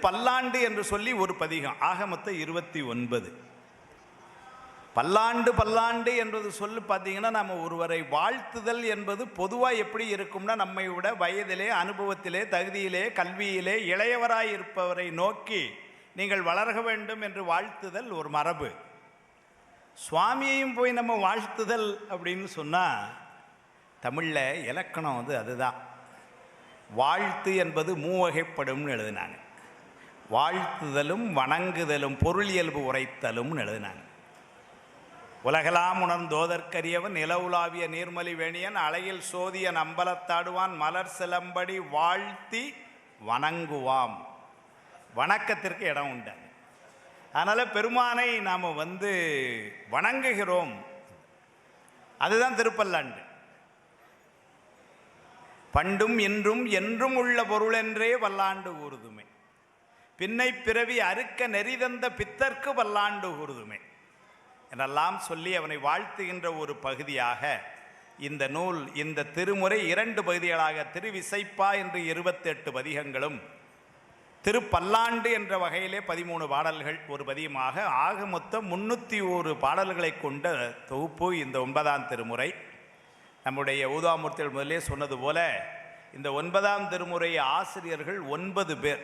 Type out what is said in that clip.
பல்லாண்டு என்று சொல்லி ஒரு பதிகம் ஆக மொத்தம் இருபத்தி ஒன்பது. பல்லாண்டு பல்லாண்டு என்பது சொல்லு பார்த்தீங்கன்னா நம்ம ஒருவரை வாழ்த்துதல் என்பது பொதுவாக எப்படி இருக்கும்னா நம்மை விட வயதிலே அனுபவத்திலே தகுதியிலே கல்வியிலே இளையவராய் இருப்பவரை நோக்கி நீங்கள் வளர்க வேண்டும் என்று வாழ்த்துதல் ஒரு மரபு. சுவாமியையும் போய் நம்ம வாழ்த்துதல் அப்படின்னு சொன்னால் தமிழில் இலக்கணம் வந்து அதுதான். வாழ்த்து என்பது மூவகைப்படும்னு எழுதினாங்க. வாழ்த்துதலும் வணங்குதலும் பொருள் இயல்பு உரைத்தலும்னு எழுதினாங்க. உலகலாம் உணர்ந்தோதற்கரியவன் நிலவுலாவிய நீர்மலி வேணியன் அலையில் சோதிய அம்பலத்தாடுவான் மலர் சிலம்படி வாழ்த்தி வணங்குவாம். வணக்கத்திற்கு இடம் உண்டு அதனால் பெருமானை நாம் வந்து வணங்குகிறோம். அதுதான் திருப்பல்லாண்டு. பண்டும் என்றும் என்றும் உள்ள பொருளென்றே வல்லாண்டு ஊறுதுமே. பின்னை பிறவி அறுக்க நெறிதந்த பித்தர்க்கு வல்லாண்டு கூறுதுமே. என்றெல்லாம் சொல்லி அவனை வாழ்த்துகின்ற ஒரு பகுதியாக இந்த நூல் இந்த திருமுறை இரண்டு பகுதிகளாக திருவிசைப்பா என்று இருபத்தெட்டு பதிகங்களும் திருப்பல்லாண்டு என்ற வகையிலே பதிமூணு பாடல்கள் ஒரு பதியமாக ஆக மொத்தம் முன்னூற்றி ஒரு பாடல்களை கொண்ட தொகுப்பு இந்த ஒன்பதாம் திருமுறை. நம்முடைய ஊதாமூர்த்திகள் முதலே சொன்னது போல இந்த ஒன்பதாம் திருமுறை ஆசிரியர்கள் ஒன்பது பேர்